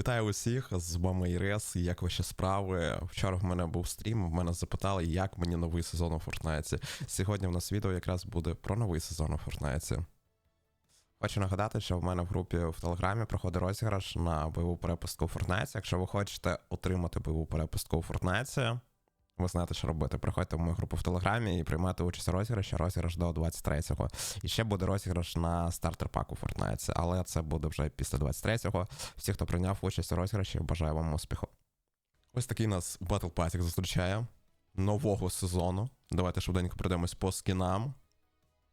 Вітаю усіх, з вами Ірес. Як ваші справи? Вчора в мене був стрім, в мене запитали, як мені новий сезон у Фортнайці. Сьогодні в нас відео якраз буде про новий сезон у Фортнайці. Хочу нагадати, що в мене в групі в Телеграмі проходить розіграш на бойову перепустку у Фортнайці. Якщо ви хочете отримати бойову перепустку у Фортнайті, ви знаєте, що робити. Приходьте в мою групу в Телеграмі і приймайте участь у розіграші, розіграш до 23-го. І ще буде розіграш на стартер пак у Фортнайті, але це буде вже після 23-го. Всі, хто прийняв участь у розіграші, бажаю вам успіху. Ось такий нас Battle Pass зустрічає нового сезону. Давайте швиденько пройдемось по скінам,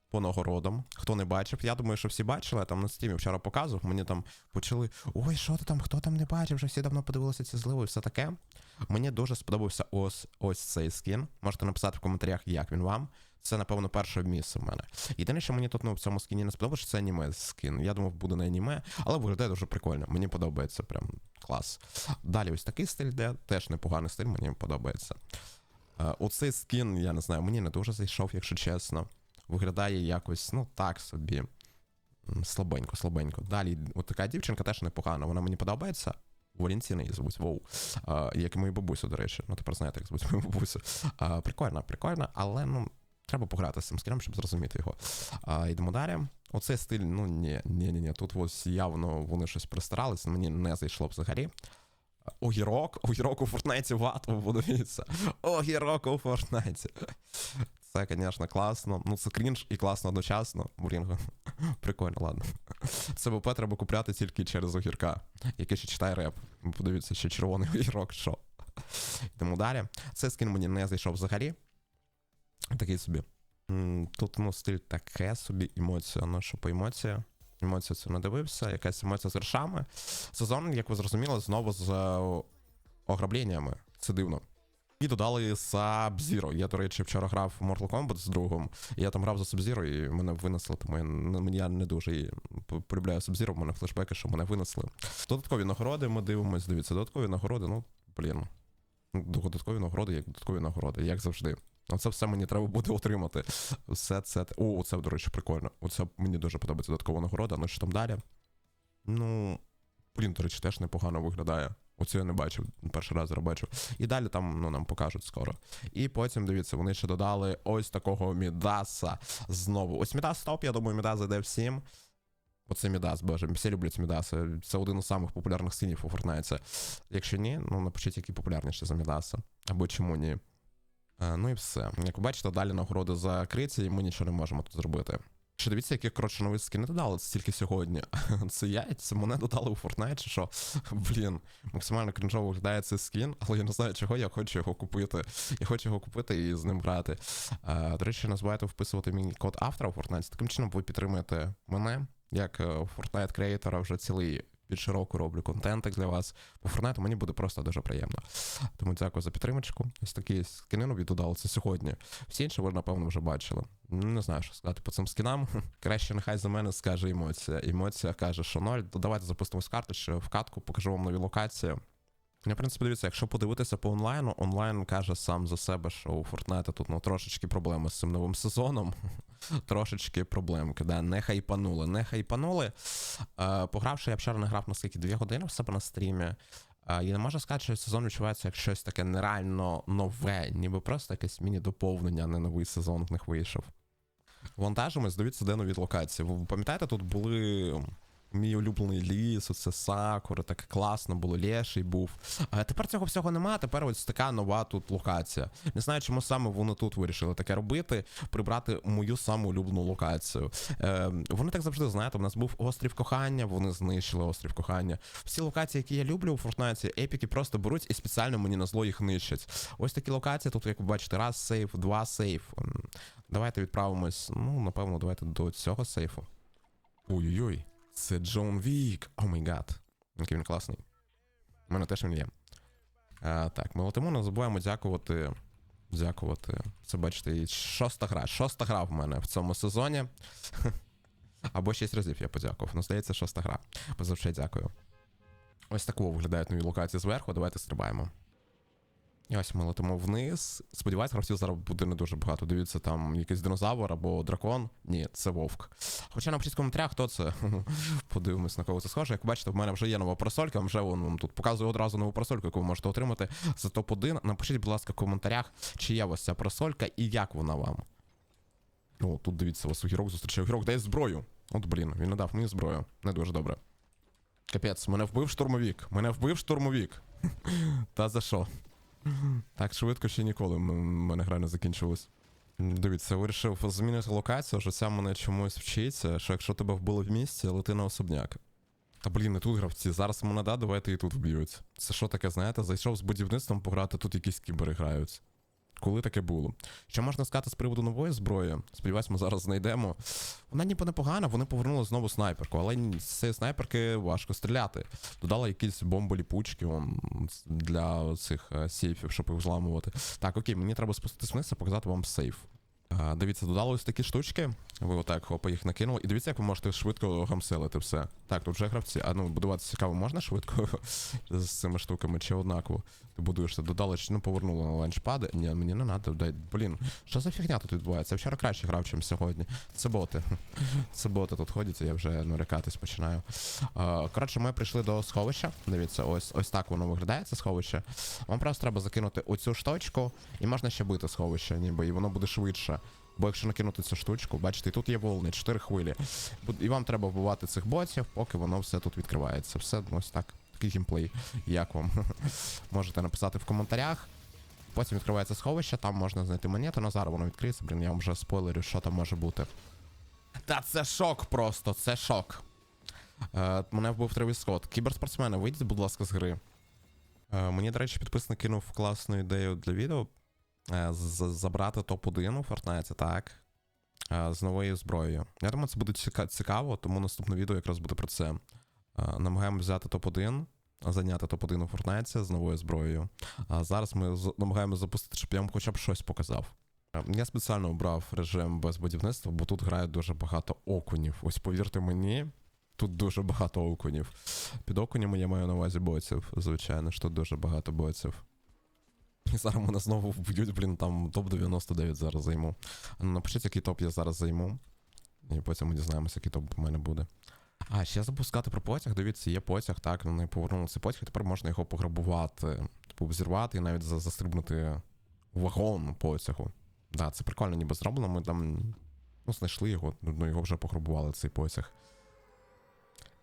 по нагородам. Хто не бачив, я думаю, що всі бачили. Я там на стімі вчора показував. Мені там почали. Ой, що ти там, хто там не бачив, вже всі давно подивилися ці зливи і все таке. Мені дуже сподобався ось ось цей скін. Можете написати в коментарях, як він вам. Це, напевно, перше місце в мене. Єдине, що мені тут ну, в цьому скіні не сподобалося, це аніме скін. Я думав, буде не аніме, але виглядає дуже прикольно. Мені подобається прям клас. Далі ось такий стиль, де теж непоганий стиль, мені подобається. Е, Оцей скін, я не знаю, мені не дуже зайшов, якщо чесно. Виглядає якось, ну так собі. Слабенько, слабенько. Далі, от така дівчинка теж непогана. Вона мені подобається. Валентина її звуть, воу. А, як мою бабусю, до речі. Ну, тепер знаєте, як звуть мою бабусю. А, прикольно, прикольно, але ну, треба пограти з цим скіном, щоб зрозуміти його. А, йдемо далі. Оцей стиль, ну ні, ні, ні, ні. Тут ось явно вони щось пристарались, мені не зайшло взагалі. Огірок, огірок у Фортнайті ват, подивіться. Огірок у Фортнайті. Це, звісно, класно. Ну, це крінж і класно одночасно. Блін, прикольно, ладно. Це ВП треба купляти тільки через огірка, який ще читає реп. Подивіться, ще червоний огірок, що. Йдемо далі. Цей скін мені не зайшов взагалі. Такий собі. Тут, ну, стиль таке собі, емоція, ну що по емоції. Емоцію це не дивився, якась емоція з вершами. Сезон, як ви зрозуміли, знову з е, ограбленнями. Це дивно. І додали Sub-Zero. Я, до речі, вчора грав в Mortal Kombat з другом. І я там грав за Sub-Zero, і мене винесли, тому я, я не дуже полюбляю Sub-Zero, в мене флешбеки, що мене винесли. Додаткові нагороди ми дивимось, дивіться, додаткові нагороди, ну, блін. Ну, Додаткові нагороди, як додаткові нагороди, як завжди. Оце все мені треба буде отримати. Все це. О, це, до речі, прикольно. Оце мені дуже подобається додаткова нагорода. Ну що там далі? Ну, блін, до речі, теж непогано виглядає. Оце я не бачив, перший раз бачу. І далі там ну, нам покажуть скоро. І потім, дивіться, вони ще додали ось такого Мідаса знову. Ось Мідас топ, я думаю, Мідас зайде всім. Оце Мідас, боже, всі люблять Мідаса. Це один із самих популярних синів у Фортнайті. Якщо ні, ну напишіть, який популярніший за Мідаса. Або чому ні. Е, ну і все. Як ви бачите, далі нагороди закриті, і ми нічого не можемо тут зробити. Ще дивіться, які коротше нові скини додали, це тільки сьогодні. Це яйця мене додали у Fortnite, чи що? Блін, максимально крінжово виглядає цей скін, але я не знаю, чого я хочу його купити. Я хочу його купити і з ним грати. Е, до речі, не забувайте вписувати мій код автора у Fortnite. Таким чином ви підтримуєте мене, як е, Fortnite креатора вже цілий під року роблю контент для вас. По Форнету, мені буде просто дуже приємно. Тому дякую за підтримочку. Ось такі скини нові додали це сьогодні. Всі інші ви, напевно, вже бачили. Не знаю, що сказати по цим скінам. Краще нехай за мене скаже емоція. Емоція каже, що ноль. Давайте запустимось карту, що в катку, покажу вам нові локації. Я, в принципі, дивіться, якщо подивитися по онлайну, онлайн каже сам за себе, що у Fortnite тут ну, трошечки проблеми з цим новим сезоном. трошечки проблемки. Да? Не хайпанули, не хайпанули. Е, погравши, я вчора не грав наскільки 2 години в себе на стрімі. Е, і не можу сказати, що сезон відчувається як щось таке нереально нове, ніби просто якесь міні-доповнення, а не новий сезон в них вийшов. Вантажимо, здаються, де нові локації. Ви пам'ятаєте, тут були. Мій улюблений ліс, оце сакури, так класно було, леший був. А тепер цього всього немає, тепер ось така нова тут локація. Не знаю, чому саме вони тут вирішили таке робити, прибрати мою саму улюблену локацію. Е, вони так завжди знаєте, у нас був острів кохання, вони знищили острів кохання. Всі локації, які я люблю у Фортнайті, епіки просто беруть і спеціально мені на зло їх нищать. Ось такі локації, тут, як ви бачите, раз сейф, два сейф. Давайте відправимось. Ну, напевно, давайте до цього сейфу. Ой-ой-ой. Це Джон Вік. О май гад. Який він класний. У мене теж він є. А, так, ми летимо, не забуваємо дякувати. Дякувати. Це бачите, шоста гра. Шоста гра в мене в цьому сезоні. Або шість разів я подякував. Ну, здається, шоста гра. Позавче дякую. Ось такого виглядають нові локації зверху. Давайте стрибаємо. І ось ми летимо вниз. Сподіваюсь, гравців зараз буде не дуже багато. Дивіться, там якийсь динозавр або дракон. Ні, це вовк. Хоча напишіть в коментарях, хто це. Подивимось, на кого це схоже. Як бачите, в мене вже є нова парасолька, вже вон вам тут показую одразу нову парасольку, яку ви можете отримати за топ-1. Напишіть, будь ласка, в коментарях, чи є у вас ця парасолька і як вона вам. О, тут дивіться, вас огірок зустрічає. Огірок, дай зброю. От блін, він не дав мені зброю. Не дуже добре. Капець, мене вбив штурмовік. Мене вбив штурмовік. Та за що? Так швидко ще ніколи м- мене гра не закінчилась. Дивіться, вирішив змінити локацію, що ця мене чомусь вчиться, що якщо тебе вбили в місті, лети на особняк. Та блін, не тут гравці, зараз мене да, давайте і тут вб'ють. Це що таке, знаєте, зайшов з будівництвом пограти, тут якісь кібери грають. Коли таке було? Що можна сказати з приводу нової зброї? Сподіваюсь, ми зараз знайдемо. Вона ніби непогана, вони повернули знову снайперку, але з цієї снайперки важко стріляти. Додали якісь бомболіпучки для цих е, сейфів, щоб їх взламувати. Так, окей, мені треба спуститись вниз і показати вам сейф. Дивіться, додали ось такі штучки. Ви отак хопа їх накинули. І дивіться, як ви можете швидко гамселити все. Так, тут вже гравці. А ну, будуватися цікаво, можна швидко з цими штуками чи однаково? Ти будуєшся, додали, ну повернули на ланчпади. Ні, мені не треба. Дай, блін, що за фігня тут відбувається? Я вчора краще грав, ніж сьогодні. Це боти. Це боти тут ходять, я вже нарікатись починаю. Коротше, ми прийшли до сховища. Дивіться, ось ось так воно виглядає, це сховище. Вам просто треба закинути оцю штучку, і можна ще бити сховище, ніби, і воно буде швидше. Бо якщо накинути цю штучку, бачите, тут є волни, 4 хвилі. І вам треба вбивати цих ботів, поки воно все тут відкривається. Все ось так. Такий геймплей. Як вам? Можете написати в коментарях. Потім відкривається сховище, там можна знайти монету, але зараз воно відкриється, блін, я вам вже спойлерю, що там може бути. Та це шок просто, це шок. Е, мене вбив Тревіс Скотт. Кіберспортсмени, вийдіть, будь ласка, з гри. Е, мені, до речі, підписник кинув класну ідею для відео. Е, забрати топ-1 у Fortnite, так. Е, з новою зброєю. Я думаю, це буде цікаво, тому наступне відео якраз буде про це. Е, намагаємося взяти топ-1, зайняти топ-1 у Fortnite з новою зброєю. А зараз ми намагаємося запустити, щоб я вам хоча б щось показав. Я спеціально обрав режим без будівництва, бо тут грає дуже багато окунів. Ось повірте мені, тут дуже багато окунів. Під окунями я маю на увазі ботів, звичайно ж, тут дуже багато ботів. Зараз мене знову вб'ють, блін, там топ-99 зараз займу. Ну напишіть, який топ я зараз займу. І потім ми дізнаємося, який топ у мене буде. А, ще забув сказати про потяг. Дивіться, є потяг, так, вони повернули цей потяг, і тепер можна його пограбувати, типу, взірвати і навіть застрибнути у вагон потягу. Да, це прикольно, ніби зроблено. Ми там ну, знайшли його, ну його вже пограбували, цей потяг.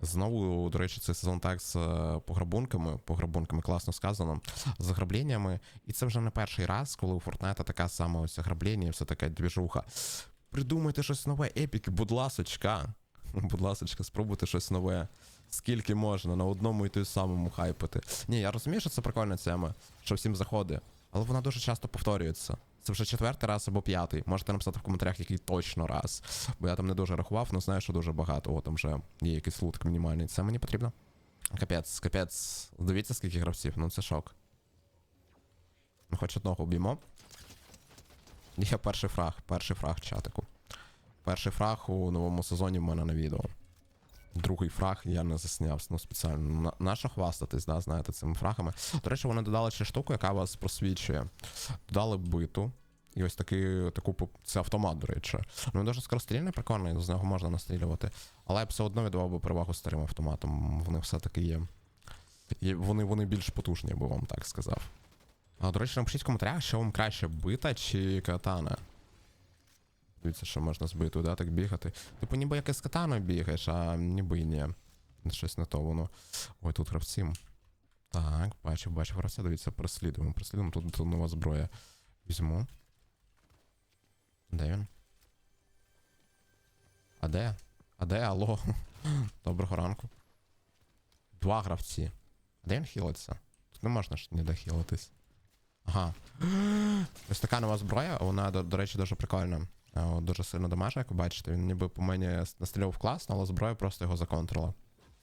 Знову, до речі, цей сезон так з е, пограбунками, пограбунками класно сказано, з ограбленнями. І це вже не перший раз, коли у Fortnite така сама ось ограблення, і все така двіжуха. Придумайте щось нове, епіки, будь ласочка. Будь ласочка, спробуйте щось нове. Скільки можна на одному і той самому хайпити. Ні, я розумію, що це прикольна тема, що всім заходить, але вона дуже часто повторюється. Це вже четвертий раз або п'ятий. Можете написати в коментарях, який точно раз. Бо я там не дуже рахував, але знаю, що дуже багато. О, там вже є якийсь лутик мінімальний. Це мені потрібно. Капець, капець. Дивіться, скільки гравців, ну це шок. Ми хоч одного вб'ємо. Є перший фраг, перший фраг чатику. Перший фраг у новому сезоні в мене на відео. Другий фраг я не засняв ну, спеціально. На, нащо хвастатись, да, знаєте, цими фрагами. До речі, вони додали ще штуку, яка вас просвічує. Додали биту. І ось такий, таку це автомат, до речі. Ну дуже скорострільний, прикольний, з нього можна настрілювати. Але я б все одно віддавав би перевагу старим автоматам. Вони все-таки є. є вони, вони більш потужні, я би вам так сказав. А, до речі, напишіть в коментарях, що вам краще бита чи катана. Дивіться, що можна з битою, да, так бігати. Типу, ніби як і з бігаєш, а ніби і ні. Щось не то воно. Ой, тут гравці. Так, бачив, бачив гравця, дивіться, прослідуємо, прослідуємо. Тут, тут нова зброя. Візьму. Де він? А де? А де? Алло? Доброго ранку. Два гравці. А де він хілиться? Тут не можна ж ніде хілитись. Ага. Ось така нова зброя, вона, до, до речі, дуже прикольна. Е, Дуже сильно дамаже, як ви бачите. Він ніби по мені настріляв класно, але зброя просто його законтрила.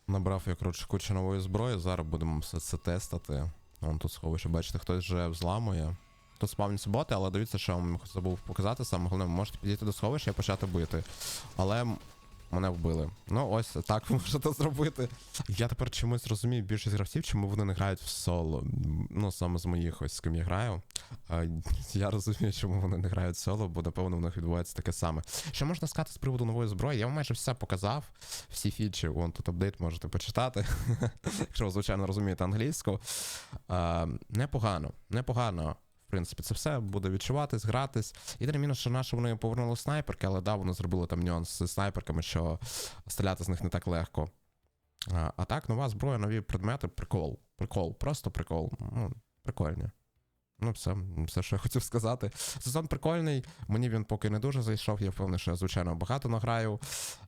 Набрав я, коротше, кучу нової зброї, зараз будемо все це тестити. Вон тут сховище, бачите, хтось вже взламує. Тут спавняться боти, але дивіться, що я вам забув показати саме головне, можете підійти до сховища і почати бити. Але мене вбили. Ну, ось так ви можете зробити. Я тепер чомусь розумію більшість гравців, чому вони не грають в соло. Ну, саме з моїх ось з ким я граю. Я розумію, чому вони не грають в соло, бо напевно в них відбувається таке саме. Що можна сказати з приводу нової зброї? Я вам майже все показав. Всі фічі, вон тут апдейт можете почитати. Якщо ви, звичайно, розумієте англійську. Непогано, непогано. Принципі, це все буде відчуватись, гратись. Єдине мінус, що наше вони повернули снайперки, але да, вони зробили там нюанс з снайперками, що стріляти з них не так легко. А, так, нова зброя, нові предмети, прикол. Прикол, просто прикол. Ну, прикольні. Ну, все, все, що я хотів сказати. Сезон прикольний, мені він поки не дуже зайшов. Я впевнений, що я, звичайно, багато награю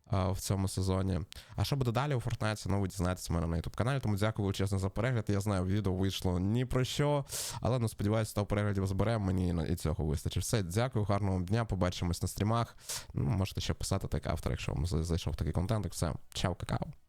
а, в цьому сезоні. А що буде далі у Fortnite, ну ви дізнаєтесь у мене на YouTube каналі. Тому дякую величезно за перегляд. Я знаю, відео вийшло ні про що. Але ну сподіваюся, 100 переглядів зберемо, мені і цього вистачить. Все, дякую, гарного дня. Побачимось на стрімах. Ну, можете ще писати так автор, якщо вам зайшов такий контент. Все, чао, какао.